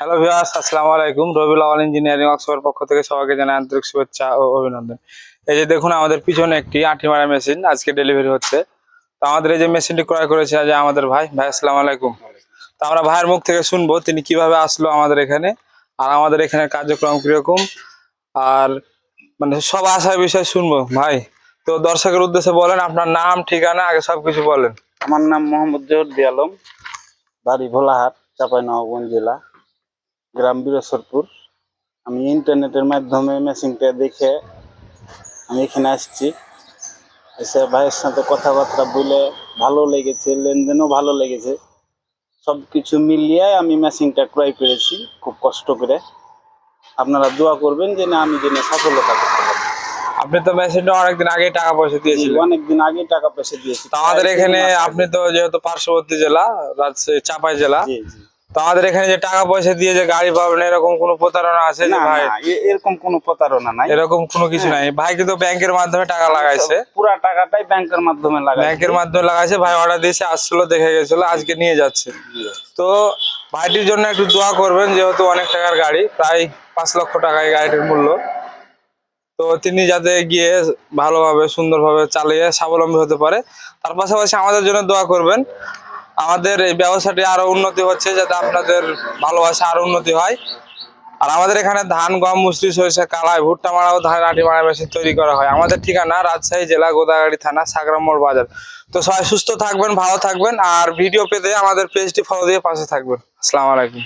Hello viewers আসসালামু আলাইকুম। রবিউল আওয়াল engineering ওয়ার্কশপের পক্ষ থেকে সবাইকে জানাই আন্তরিক শুভেচ্ছা ও অভিনন্দন। এই যে দেখুন, আমাদের পিছনে একটি আঁটি মারা মেশিন আজকে ডেলিভারি হচ্ছে। তো আমাদের এই যে মেশিনটি ক্রয় করেছে আজ আমাদের ভাই। ভাই, আসসালামু আলাইকুম। তো আমরা ভাইয়ের মুখ থেকে শুনব তিনি কীভাবে আসলো আমাদের এখানে আর আমাদের এখানে কার্যক্রম কীরকম। আর মানে সব আশার বিষয় শুনব, ভাই। তো দর্শকের উদ্দেশ্যে বলেন, আপনার নাম, ঠিকানা, আগে সবকিছু বলেন। আমার নাম মোহাম্মদ জহরদি আলম, বাড়ি ভোলাহাট চাপাই চাঁপাইনবাবগঞ্জ জেলা। গ্রাম বীরেশ্বরপুর আমি ইন্টারনেটের মাধ্যমে মেশিনটা দেখে আমি এখানে আসছি। এসে ভাইয়ের সাথে কথাবার্তা বলে ভালো লেগেছে লেনদেনও ভালো লেগেছে। সব কিছু মিলিয়ে আমি মেশিনটা ক্রয় করেছি খুব কষ্ট করে। আপনারা দোয়া করবেন যে না আমি যেন সফলতা করতে পারি। আপনি তো মেশিনটা অনেকদিন আগে টাকা পয়সা দিয়েছিলেন। অনেকদিন আগে টাকা পয়সা দিয়েছি। আমাদের এখানে আপনি তো যেহেতু পার্শ্ববর্তী জেলা রাজশাহী চাপাই জেলা জি জি তো আমাদের এখানে যে টাকা পয়সা দিয়ে যে গাড়ি পাবেন এরকম কোনো প্রতারণা আছে না ভাই? এরকম কোনো প্রতারণা নাই। এরকম কোনো কিছু নাই। ভাই কিন্তু ব্যাংকের মাধ্যমে টাকা লাগাইছে। পুরা টাকাটাই ব্যাংকের মাধ্যমে লাগাই ব্যাংকের মাধ্যমে লাগাইছে। ভাই অর্ডার দিয়েছে আসছিল দেখে গেছিল আজকে নিয়ে যাচ্ছে। তো ভাইটির জন্য একটু দোয়া করবেন যেহেতু অনেক টাকার গাড়ি প্রায় পাঁচ লক্ষ টাকা এই গাড়িটির মূল্য। তো তিনি যাতে গিয়ে ভালোভাবে সুন্দরভাবে চালিয়ে স্বাবলম্বী হতে পারে তার পাশাপাশি আমাদের জন্য দোয়া করবেন। আমাদের এই ব্যবসাটি আরও উন্নতি হচ্ছে যাতে আপনাদের ভালোবাসা আরও উন্নতি হয়। আর আমাদের এখানে ধান, গম, মুসলি, সরিষা, কালাই, ভুট্টা মারা ও ধান আটি মারা মেশিন তৈরি করা হয়। আমাদের ঠিকানা রাজশাহী জেলা গোদাগাড়ি থানা সাগরাম মোড় বাজার। তো সবাই সুস্থ থাকবেন, ভালো থাকবেন, আর ভিডিও পেতে আমাদের পেজটি ফলো দিয়ে পাশে থাকবেন। আসসালামু আলাইকুম।